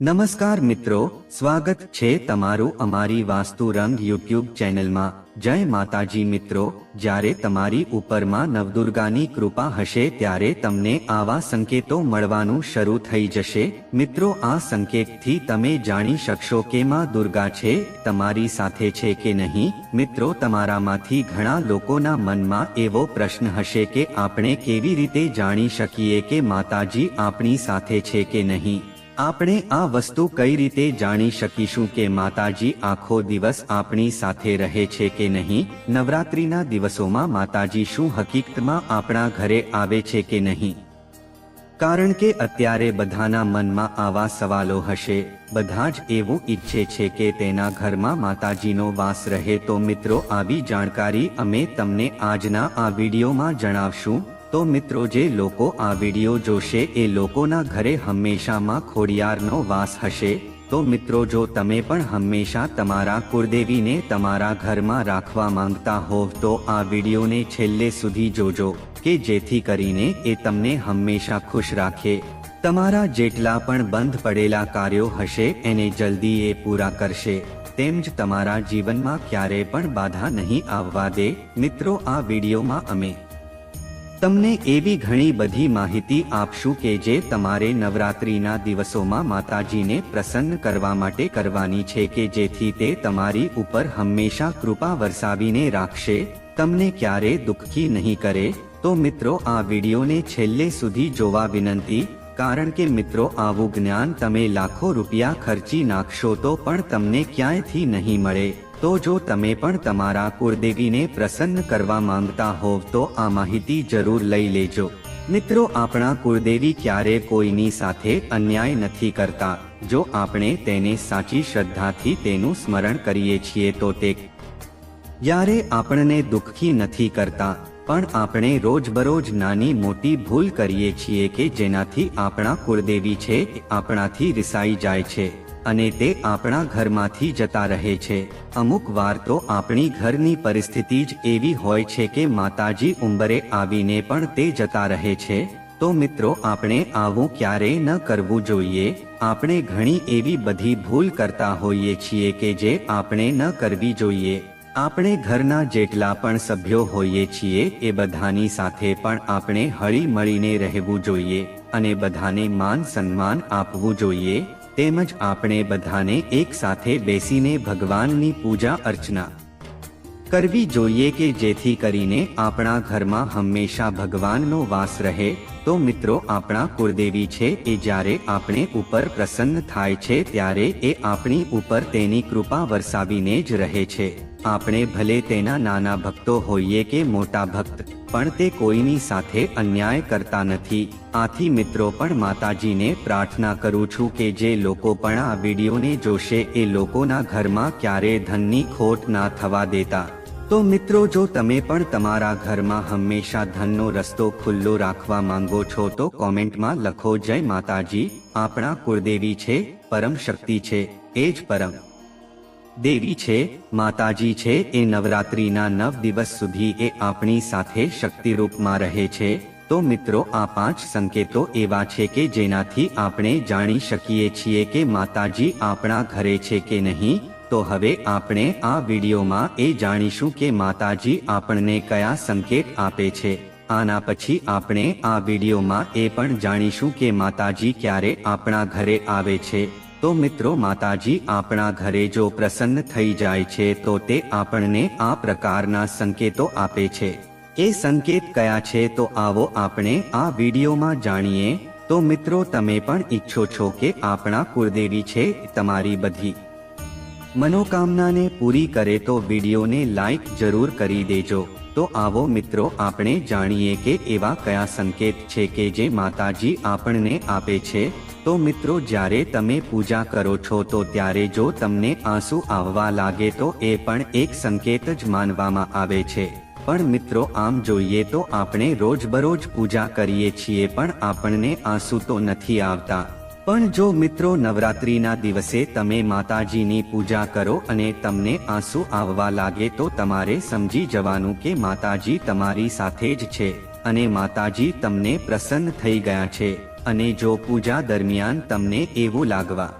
નમસ્કાર મિત્રો, સ્વાગત છે તમારું અમારી વાસ્તુ રંગ યુટ્યુબ ચેનલમાં. જય માતાજી મિત્રો, જ્યારે તમારી ઉપરમાં નવદુર્ગાની કૃપા હશે ત્યારે તમને આવા સંકેતો મળવાનું શરૂ થઈ જશે. મિત્રો, આ સંકેતથી તમે જાણી શકશો કે માં દુર્ગા છે, તમારી સાથે છે કે નહીં. મિત્રો, તમારામાંથી ઘણા લોકોના મનમાં એવો પ્રશ્ન હશે કે આપણે કેવી રીતે જાણી શકીએ કે માતાજી આપણી સાથે છે કે નહીં? આપણે આ વસ્તુ કઈ રીતે જાણી શકીશું કે માતાજી આખો દિવસ આપણી સાથે રહે છે કે નહીં? નવરાત્રિના દિવસોમાં માતાજી શું હકીકતમાં આપણા ઘરે આવે છે કે નહીં? કારણ કે અત્યારે બધાના મનમાં આવા સવાલો હશે. બધા જ એવું ઈચ્છે છે કે તેના ઘરમાં માતાજીનો વાસ રહે. તો મિત્રો, આવી જાણકારી અમે તમને આજના આ વિડીયોમાં જણાવશું. તો મિત્રો જે લોકો આ વીડિયો જોશે એ લોકોના ઘરે હંમેશામાં ખોડિયારનો વાસ હશે. તો મિત્રો જો તમે પણ હંમેશા તમારા કુળદેવીને તમારા ઘરમાં રાખવા માંગતા હોવ તો આ વિડીયોને છેલ્લે સુધી જોજો, કે જેથી કરીને એ તમને હંમેશા ખુશ રાખે. તમારા જેટલા પણ બંધ પડેલા કાર્યો હશે એને જલ્દી એ પૂરા કરશે. તેમજ તમારા જીવનમાં ક્યારે પણ બાધા નહીં આવવા દે. મિત્રો આ વિડીયોમાં અમે તમને એવી ઘણી બધી માહિતી આપશું કે જે તમારે નવરાત્રિના દિવસોમાં માતાજીને પ્રસન્ન કરવા માટે કરવાની છે કે જેથી તે તમારી ઉપર હંમેશા કૃપા વરસાવીને રાખશે, તમને ક્યારે દુઃખી નહીં કરે, તો મિત્રો આ વિડીયોને છેલ્લે સુધી જોવા વિનંતી, કારણ કે મિત્રો આવું જ્ઞાન તમે લાખો રૂપિયા ખર્ચી નાખશો તો પણ તમને ક્યાંયથી નહીં મળે. તો જો તમે પણ તમારા કુળદેવીને પ્રસન્ન કરવા માંગતા હોવ તો આ માહિતી જરૂર લઈ લેજો. મિત્રો, આપણા કુળદેવી ક્યારે કોઈની સાથે અન્યાય નથી કરતા. જો આપણે તેને સાચી શ્રદ્ધાથી તેનું સ્મરણ કરીએ છીએ તો તે ક્યારે આપણને દુઃખી નથી કરતા. પણ આપણે રોજબરોજ નાની મોટી ભૂલ કરીએ છીએ કે જેનાથી આપણા કુળદેવી છે આપણાથી રિસાઈ જાય છે. અને તે આપણા ઘરમાંથી જતા રહે છે. અમુક વાર તો આપણી ઘરની પરિસ્થિતિ જ એવી હોય છે કે માતાજી ઉંબરે આવીને પણ તે જતા રહે છે. તો મિત્રો, આપણે આવું ક્યારેય ન કરવું જોઈએ. આપણે ઘણી એવી બધી ભૂલ કરતા હોઈએ છીએ કે જે આપણે ન કરવી જોઈએ. આપણે ઘરના જેટલા પણ સભ્યો હોઈએ છીએ એ બધાની સાથે પણ આપણે હળી મળીને રહેવું જોઈએ અને બધાને માન સન્માન આપવું જોઈએ. તેમજ આપણે બધાને એક સાથે બેસીને ભગવાનની પૂજા અર્ચના કરવી જોઈએ કે જેથી કરીને આપણા ઘરમાં હંમેશા ભગવાનનો વાસ રહે. તો મિત્રો, આપણા કુળદેવી છે એ જ્યારે આપણે ઉપર પ્રસન્ન થાય છે ત્યારે એ આપણી ઉપર તેની કૃપા વરસાવીને જ રહે છે. આપણે ભલે તેના નાના ભક્તો હોઈએ કે મોટા ભક્ત, પણ તે કોઈની સાથે અન્યાય કરતા નથી. આથી મિત્રો, પણ માતાજીને પ્રાર્થના કરું છું કે જે લોકો પણ આ વિડીયોને જોશે, એ લોકોના ઘરમાં ક્યારે ધનની ખોટ ના થવા દેતા. તો મિત્રો, જો તમે પણ તમારા ઘરમાં હંમેશા ધનનો રસ્તો ખુલ્લો રાખવા માંગો છો, તો કોમેન્ટમાં લખો, જય માતાજી, આપણા કુળદેવી છે, પરમ શક્તિ છે, એ જ પરમ. દેવી છે, માતાજી છે, એ નવરાત્રીના નવ દિવસ સુધી એ આપણી સાથે શક્તિરૂપમાં રહે છે. તો મિત્રો, આ પાંચ સંકેતો એવા છે કે જેનાથી આપણે જાણી શકીએ છીએ કે માતાજી આપણા ઘરે છે કે નહીં. તો હવે આપણે આ વિડીયોમાં એ જાણીશું કે માતાજી આપણને કયા સંકેત આપે છે. આના પછી આપણે આ વિડીયોમાં એ પણ જાણીશું કે માતાજી ક્યારે આપણા ઘરે આવે છે. તો મિત્રો માતાજી, આપણા ઘરે જો પ્રસન્ન થઈ જાય છે, તો તે આપણને આ પ્રકારના સંકેતો આપે છે. એ સંકેત કયા છે તો આવો આપણે આ વિડીયોમાં જાણીએ. તો મિત્રો તમે પણ ઈચ્છો છો કે આપણા કુળદેવી છે, તમારી બધી મનોકામનાને પૂરી કરે તો વિડીયોને લાઈક જરૂર કરી દેજો. તો આવો મિત્રો આપણે જાણીએ કે એવા કયા સંકેત છે કે જે માતાજી આપણને આપે છે. તો મિત્રો, જ્યારે તમે પૂજા કરો છો, તો ત્યારે જો તમને આંસુ આવવા લાગે, તો એ પણ એક સંકેત જ માનવામાં આવે છે. પણ મિત્રો, આમ જોઈએ તો આપણે રોજબરોજ પૂજા કરીએ છીએ, પણ આપણને આંસુ તો નથી આવતા. પણ જો મિત્રો, નવરાત્રિના દિવસે તમે માતાજીની પૂજા કરો અને તમને આંસુ આવવા લાગે, તો તમારે સમજી જવાનું કે માતાજી તમારી સાથે જ છે અને માતાજી તમને પ્રસન્ન થઈ ગયા છે. અને જો પૂજા દરમિયાન તમને એવું લાગવા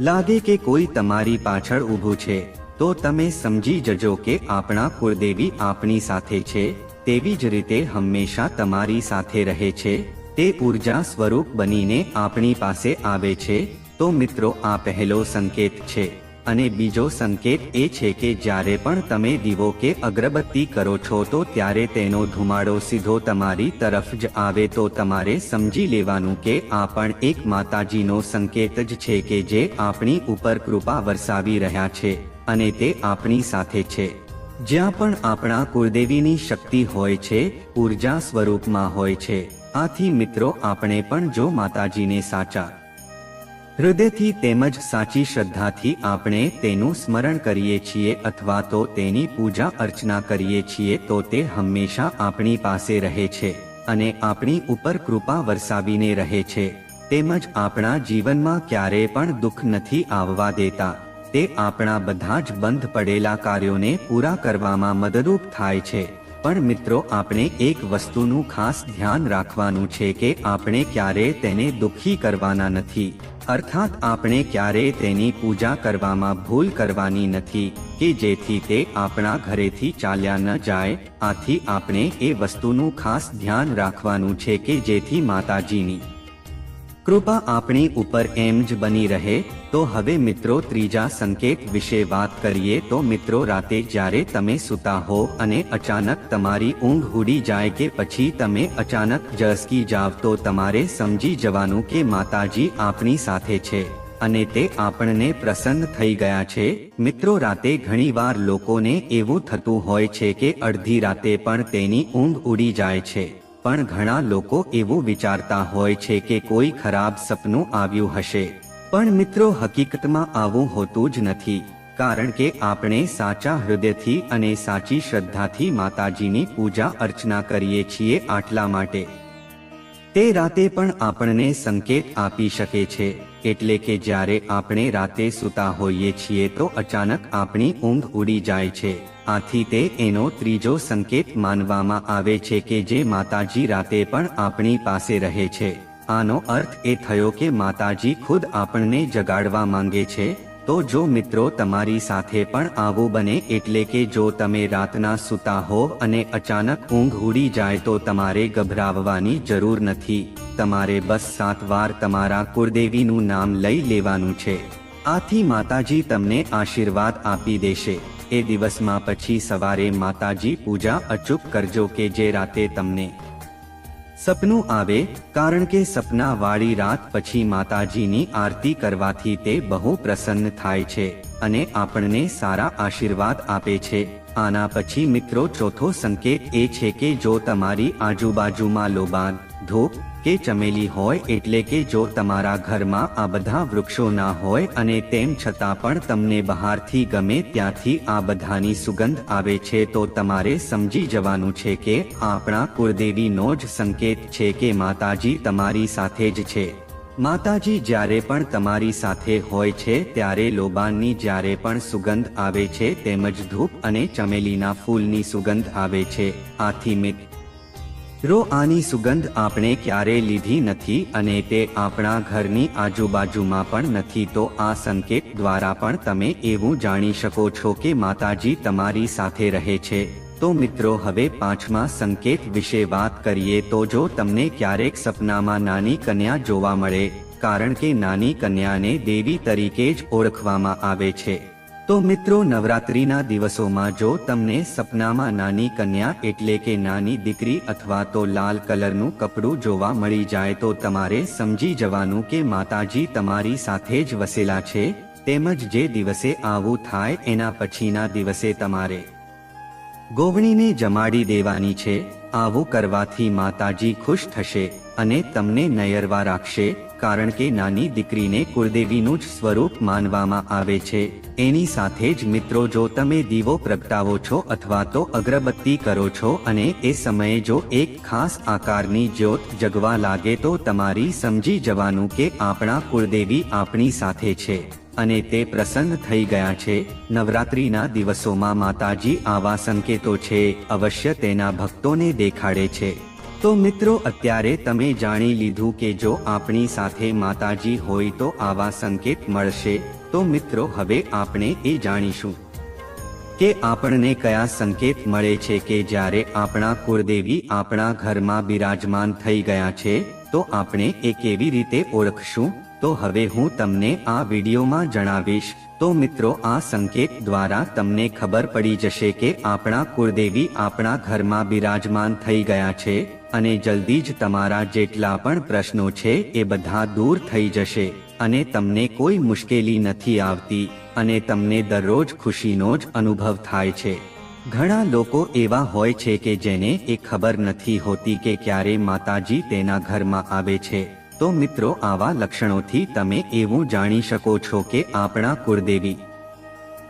લાગે કે કોઈ તમારી પાછળ ઊભું છે, તો તમે સમજી જજો કે આપણા કુળદેવી આપણી સાથે છે, તેવી જ રીતે હંમેશા તમારી સાથે રહે છે, તે ઊર્જા સ્વરૂપ બનીને આપણી પાસે આવે છે, તો મિત્રો આ પહેલો સંકેત છે. અને બીજો સંકેત એ છે કે જ્યારે પણ તમે દીવો કે અગરબત્તી કરો છો તો ત્યારે તેનો ધુમાડો સીધો તમારી તરફ જ આવે તો તમારે સમજી લેવાનું કે આ પણ એક માતાજીનો સંકેત જ છે કે જે આપણી ઉપર કૃપા વરસાવી રહ્યા છે અને તે આપણી સાથે છે. જ્યાં પણ આપણા કુળદેવીની શક્તિ હોય છે, ઊર્જા સ્વરૂપમાં હોય છે. આથી મિત્રો, આપણે પણ જો માતાજીને સાચા હૃદયથી તેમજ સાચી શ્રદ્ધાથી આપણે તેનું સ્મરણ કરીએ છીએ અથવા તો તેની પૂજા અર્ચના કરીએ છીએ તો તે હંમેશા આપણી પાસે રહે છે અને આપણી ઉપર કૃપા વરસાવીને રહે છે. તેમજ આપણા જીવનમાં ક્યારેય પણ દુઃખ નથી આવવા દેતા. તે આપણા બધા જ બંધ પડેલા કાર્યોને પૂરા કરવામાં મદદરૂપ થાય છે. પણ મિત્રો, આપણે એક વસ્તુનું ખાસ ધ્યાન રાખવાનું છે કે આપણે ક્યારેય તેને દુઃખી કરવાના નથી. અર્થાત આપણે ક્યારેય તેની પૂજા કરવામાં ભૂલ કરવાની નથી કે જેથી તે આપણા ઘરેથી ચાલ્યા ન જાય, આથી આપણે એ વસ્તુનું ખાસ ધ્યાન રાખવાનું છે કે જેથી માતાજીની કૃપા આપણી ઉપર એમ જ બની રહે, તો હવે મિત્રો ત્રીજા સંકેત વિશે વાત કરીએ તો મિત્રો રાતે જ્યારે તમે સૂતા હો અને અચાનક તમારી ઊંઘ ઉડી જાય કે પછી તમે અચાનક જસકી જાવ તો તમારે સમજી જવાનું કે માતાજી આપણી સાથે છે અને તે આપણને પ્રસન્ન થઈ ગયા છે. મિત્રો રાતે ઘણીવાર લોકોને એવું થતું હોય છે કે અડધી રાતે પણ તેની ઊંઘ ઉડી જાય છે. પણ ઘણા લોકો એવું વિચારતા હોય છે કે કોઈ ખરાબ સપનું આવ્યું હશે. પણ મિત્રો, હકીકતમાં આવું હોતું જ નથી. કારણ કે આપણે સાચા હૃદયથી અને સાચી શ્રદ્ધાથી માતાજીની પૂજા અર્ચના કરીએ છીએ આટલા માટે. તે રાતે પણ આપણને સંકેત આપી શકે છે. એટલે કે જ્યારે આપણે રાતે સૂતા હોઈએ છીએ તો અચાનક આપણી ઊંઘ ઉડી જાય છે. આથી તે એનો ત્રીજો સંકેત માનવામાં આવે છે કે જે માતાજી રાતે પણ આપણી પાસે રહે છે. આનો અર્થ એ થયો કે માતાજી ખુદ આપણને જગાડવા માંગે છે, તો જો મિત્રો તમારી સાથે પણ આવું બને એટલે કે જો તમે રાતના સૂતા હોવ અને અચાનક ઊંઘ ઉડી જાય તો તમારે ગભરાવવાની જરૂર નથી. તમારે બસ સાત વાર તમારા કુળદેવીનું નામ લઈ લેવાનું છે. આથી માતાજી તમને આશીર્વાદ આપી દેશે. એ દિવસમાં પછી સવારે માતાજી પૂજા અચૂક કરજો કે જે રાતે તમને સપનું આવે, કારણ કે સપના વાળી રાત પછી માતાજીની આરતી કરવાથી તે બહુ પ્રસન્ન થાય છે અને આપણને સારા આશીર્વાદ આપે છે. આના પછી મિત્રો ચોથો સંકેત એ છે કે જો તમારી આજુબાજુમાં લોબાન, ધૂપ કે ચમેલી હોય એટલે કે જો તમારા ઘરમાં આ બધા વૃક્ષો ના હોય અને તેમ છતાં પણ તમને બહારથી ગમે ત્યાંથી આ બધાની સુગંધ આવે છે તો તમારે સમજી જવાનું છે કે આપણા કુળદેવીનો જ સંકેત છે કે માતાજી તમારી સાથે જ છે. માતાજી જ્યારે પણ તમારી સાથે હોય છે ત્યારે લોબાનની જ્યારે પણ સુગંધ આવે છે તેમજ ધૂપ અને ચમેલીના ફૂલની સુગંધ આવે છે. આથી મિત રો આની સુગંધ આપણે ક્યારે લીધી નથી અને તે આપણા ઘરની આજુબાજુમાં પણ નથી તો આ સંકેત દ્વારા પણ તમે એવું જાણી શકો છો કે માતાજી તમારી સાથે રહે છે. તો મિત્રો, હવે પાંચમા સંકેત વિશે વાત કરીએ તો જો તમને ક્યારેક સપનામાં નાની કન્યા જોવા મળે, કારણ કે નાની કન્યાને દેવી તરીકે જ ઓળખવામાં આવે છે. તો મિત્રો, નવરાત્રીના દિવસોમાં જો તમને સપનામાં નાની કન્યા એટલે કે નાની દીકરી અથવા તો લાલ કલરનું કપડું જોવા મળી જાય તો તમારે સમજી જવાનું કે માતાજી તમારી સાથે જ વસેલા છે, તેમજ જે દિવસે આવું થાય એના પછીના દિવસે તમારે ગોવણીને જમાડી દેવાની છે. આવું કરવાથી માતાજી ખુશ થશે અને તમને નયરવા રાખશે, કારણ કે નાની દીકરીને કુળદેવીનું જ સ્વરૂપ માનવામાં આવે છે. એની સાથે જ મિત્રો, જો તમે દીવો પ્રગટાવો છો અથવા તો અગરબત્તી કરો છો અને એ સમયે જો એક ખાસ આકારની જ્યોત જગવા લાગે તો તમારી સમજી જવાનું કે આપણા કુળદેવી આપણી સાથે છે. અને તે પ્રસન્ન થઈ ગયા છે. નવરાત્રીના દિવસોમાં માતાજી આવા સંકેતો છે, અવશ્ય તેના ભક્તોને દેખાડે છે. તો મિત્રો, અત્યારે તમે જાણી લીધું કે જો આપણી સાથે માતાજી હોય તો આવા સંકેત મળશે. તો મિત્રો, હવે આપણે એ જાણીશું કે આપણને કયા સંકેત મળે છે કે જ્યારે આપણા કુળદેવી આપણા ઘરમાં બિરાજમાન થઈ ગયા છે, તો આપણે એ કેવી રીતે ઓળખશું? તો હવે હું તમને આ વિડીયોમાં જણાવીશ. તો મિત્રો, આ સંકેત દ્વારા તમને ખબર પડી જશે કે આપણા કુળદેવી આપણા ઘરમાં બિરાજમાન થઈ ગયા છે અને જલ્દી જ તમારા જેટલા પણ પ્રશ્નો છે એ બધા દૂર થઈ જશે અને તમને કોઈ મુશ્કેલી નથી આવતી અને તમને દરરોજ ખુશીનો જ અનુભવ થાય છે. ઘણા લોકો એવા હોય છે કે જેને એ ખબર નથી હોતી કે ક્યારે માતાજી તેના ઘરમાં આવે છે. તો મિત્રો આવા લક્ષણોથી તમે એવું જાણી શકો છો કે આપણા કુળદેવી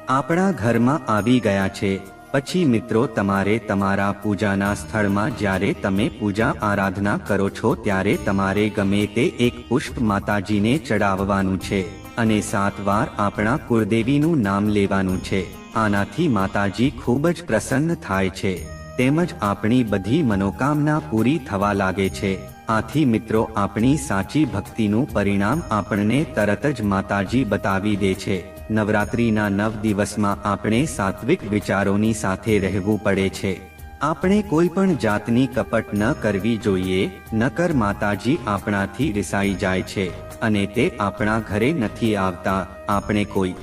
આપણા ઘરમાં આવી ગયા છે. પછી મિત્રો તમારે તમારા પૂજાના સ્થળમાં જ્યારે તમે પૂજા આરાધના કરો છો ત્યારે તમારે ગમે તે એક પુષ્પ માતાજીને ચડાવવાનું છે અને સાત વાર આપણા કુળદેવીનું નામ લેવાનું છે. આનાથી માતાજી ખૂબ જ પ્રસન્ન થાય છે. તેમજ આપણી બધી મનોકામના પૂરી થવા લાગે છે. આથી મિત્રો, આપણી સાચી ભક્તિનું પરિણામ આપણને તરત જ માતાજી બતાવી દે છે. નવરાત્રિના નવ દિવસમાં આપણે સાત્વિક વિચારોની સાથે રહેવું પડે છે. આપણે કોઈ પણ જાતની કપટ ન કરવી જોઈએ, નકર માતાજી આપણાથી રિસાઈ જાય છે અને તે આપણા ઘરે નથી આવતા. આપણે કોઈ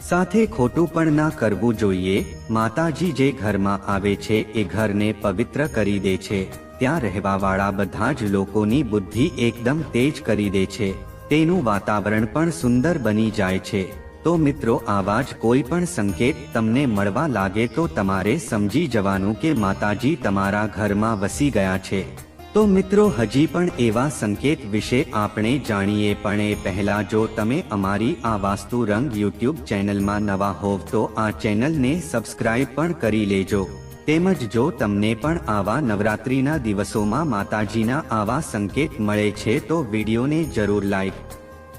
સાથે ખોટું પણ ના કરવું જોઈએ. માતાજી જે ઘરમાં આવે છે, એ ઘરને પવિત્ર કરી દે છે. ત્યાં રહેવાવાળા બધા જ લોકોની બુદ્ધિ એકદમ તેજ કરી દે છે. તેનું વાતાવરણ પણ સુંદર બની જાય છે. તો મિત્રો, આવા જ કોઈ પણ સંકેત તમને મળવા લાગે તો તમારે સમજી જવાનું કે માતાજી તમારા ઘરમાં વસી ગયા છે. તો મિત્રો, હજી પણ એવા સંકેત વિશે આપણે જાણીએ, પણ એ પહેલા જો તમે અમારી આ વાસ્તુ રંગ યુટ્યુબ ચેનલમાં નવા હોવ તો આ ચેનલને સબસ્ક્રાઇબ પણ કરી લેજો. તેમજ જો તમને પણ આવા નવરાત્રિના દિવસોમાં માતાજીના આવા સંકેત મળે છે તો વિડીયોને જરૂર લાઈક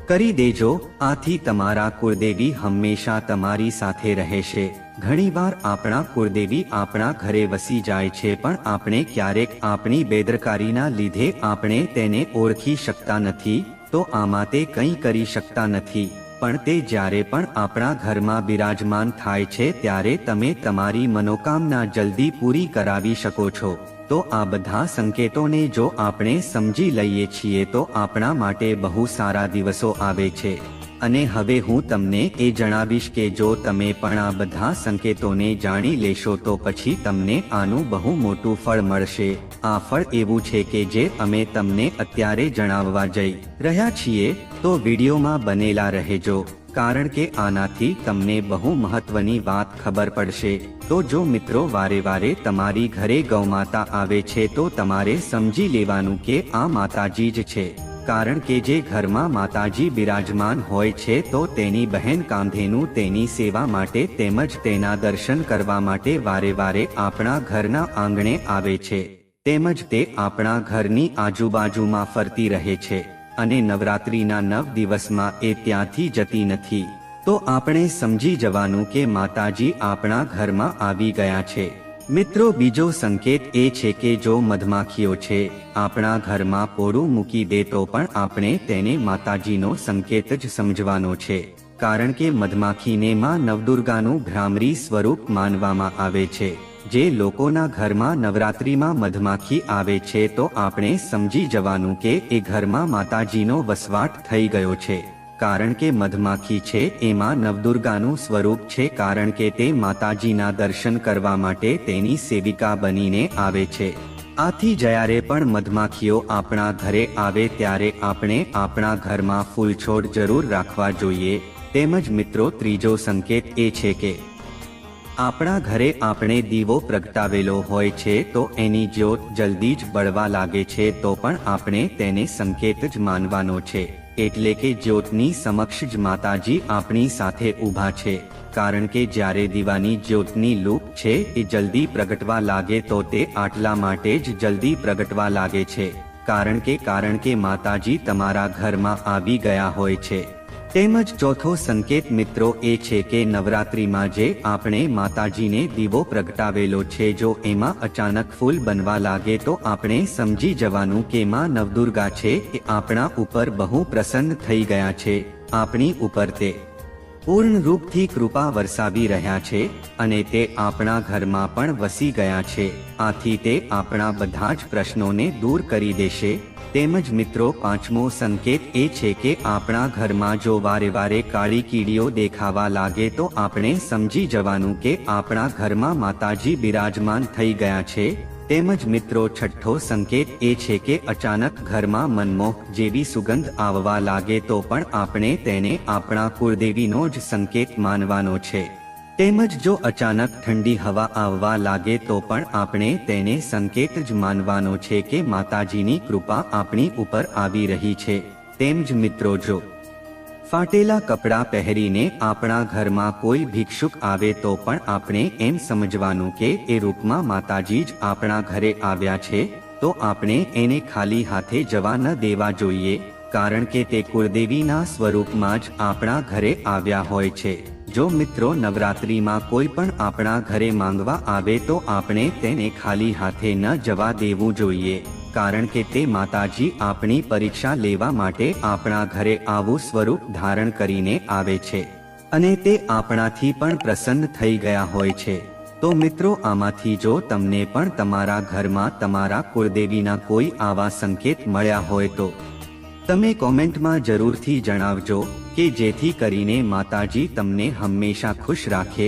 કરી દેજો. આથી તમારા કુળદેવી હંમેશા તમારી સાથે રહેશે. ઘણીવાર આપણા કુળદેવી આપણા ઘરે વસી જાય છે પણ આપણે ક્યારેક આપણી બેદરકારીના લીધે આપણે તેને ઓળખી શકતા નથી, તો આમાં તે કંઈ કરી શકતા નથી. પણ તે જ્યારે પણ આપણા ઘરમાં બિરાજમાન થાય છે ત્યારે તમે તમારી મનોકામના જલ્દી પૂરી કરાવી શકો છો. તો આ બધા સંકેતોને જો આપણે સમજી લઈએ છીએ તો આપણા માટે બહુ સારા દિવસો આવે છે. અને હવે હું તમને એ જણાવીશ કે જો તમે પણ આ બધા સંકેતોને જાણી લેશો તો પછી તમને આનું બહુ મોટું ફળ મળશે. આ ફળ એવું છે કે જે અમે તમને અત્યારે જણાવવા જઈ રહ્યા છીએ. તો વિડીયોમાં બનેલા રહેજો, કારણ કે આનાથી તમને બહુ મહત્વની વાત ખબર પડશે. તો જો મિત્રો વારે વારે તમારી ઘરે ગૌમાતા આવે છે તો તમારે સમજી લેવાનું કે આ માતાજી જ છે. કારણ કે જે ઘરમાં માતાજી બિરાજમાન હોય છે તો તેની બહેન કાંધેનું તેની સેવા માટે તેમજ તેના દર્શન કરવા માટે વારે વારે આપણા ઘરના આંગણે આવે છે. તેમજ તે આપણા ઘરની આજુબાજુમાં ફરતી રહે છે. અને નવરાત્રિના નવ દિવસમાં એ ત્યાંથી જતી નથી. તો આપણે સમજી જવાનું કે માતાજી આપણા ઘરમાં આવી ગયા છે. મિત્રો, બીજો સંકેત એ છે કે જો મધમાખીઓ છે, આપણા ઘરમાં પોરું મૂકી દે તો પણ આપણે તેને માતાજીનો સંકેત જ સમજવાનો છે. કારણ કે મધમાખીને માં નવદુર્ગાનું ભ્રામરી સ્વરૂપ માનવામાં આવે છે. જે લોકોના ઘરમાં નવરાત્રિમાં મધમાખી આવે છે તો આપણે સમજી જવાનું કે એ ઘરમાં માતાજીનો વસવાટ થઈ ગયો છે. કારણ કે મધમાખી છે, એમાં નવદુર્ગાનું સ્વરૂપ છે કારણ કે તે માતાજીના દર્શન કરવા માટે તેની સેવિકા બનીને આવે છે. આથી જ્યારે પણ મધમાખીઓ આપણા ઘરે આવે ત્યારે આપણે આપણા ઘરમાં ફૂલછોડ જરૂર રાખવા જોઈએ. તેમજ મિત્રો, ત્રીજો સંકેત એ છે કે આપણા ઘરે આપણે દીવો પ્રગટાવેલો હોય છે તો એની જ્યોત જલ્દી જ બળવા લાગે છે તો પણ આપણે તેને સંકેત જ માનવાનો છે. એટલે કે જ્યોતની સમક્ષ જ માતાજી આપણી સાથે ઊભા છે. કારણ કે જ્યારે દીવાની જ્યોતની લૂપ છે એ જલ્દી પ્રગટવા લાગે તો તે આટલા માટે જ જલ્દી પ્રગટવા લાગે છે. કારણ કે કારણ કે માતાજી તમારા ઘરમાં આવી ગયા હોય છે. તેમજ ચોથો સંકેત મિત્રો એ છે કે નવરાત્રિમાં જે આપણે માતાજીને દીવો પ્રગટાવેલો છે જો એમાં અચાનક ફૂલ બનવા લાગે તો આપણે સમજી જવાનું કે માં નવદુર્ગા છે એ આપણા ઉપર બહુ પ્રસન્ન થઈ ગયા છે. આપણી ઉપર તે પૂર્ણ રૂપથી કૃપા વરસાવી રહ્યા છે અને તે આપણા ઘરમાં પણ વસી ગયા છે. આથી તે આપણા બધા જ પ્રશ્નોને દૂર કરી દેશે. તેમજ મિત્રો, પાંચમો સંકેત એ છે કે આપણા ઘરમાં જો વારે વારે કાળી કીડીઓ દેખાવા લાગે તો આપણે સમજી જવાનું કે આપણા ઘરમાં માતાજી બિરાજમાન થઈ ગયા છે. તેમજ મિત્રો, છઠ્ઠો સંકેત એ છે કે અચાનક ઘરમાં મનમોહ જેવી સુગંધ આવવા લાગે તો પણ આપણે તેને આપણા કુળદેવીનો જ સંકેત માનવાનો છે. તેમજ જો અચાનક ઠંડી હવા આવવા લાગે તો પણ આપણે તેને સંકેત જ માનવાનો છે કે માતાજીની કૃપા આપણી ઉપર આવી રહી છે. તેમ જ મિત્રો, જો ફાટેલા કપડાં પહેરીને આપણા ઘરમાં કોઈ ભિક્ષુક આવે તો પણ આપણે એમ સમજવાનું કે એ રૂપમાં માતાજી જ આપણા ઘરે આવ્યા છે, તો આપણે એને ખાલી હાથે જવા ન દેવા જોઈએ, કારણ કે તે કુળદેવીના સ્વરૂપમાં જ આપણા ઘરે આવ્યા હોય છે. જો મિત્રો નવરાત્રિમાં કોઈ પણ આપણા ઘરે માંગવા આવે તો આપણે તેને ખાલી હાથે ન જવા દેવું જોઈએ. કારણ કે તે માતાજી આપણી પરીક્ષા લેવા માટે આપણા ઘરે આવું સ્વરૂપ ધારણ કરીને આવે છે અને તે આપણાથી પણ પ્રસન્ન થઈ ગયા હોય છે. તો મિત્રો, આમાંથી જો તમને પણ તમારા ઘરમાં તમારા કુળદેવીના કોઈ આવા સંકેત મળ્યા હોય તો તમે કોમેન્ટમાં જરૂરથી જણાવજો કે જેથી કરીને માતાજી તમને હંમેશા ખુશ રાખે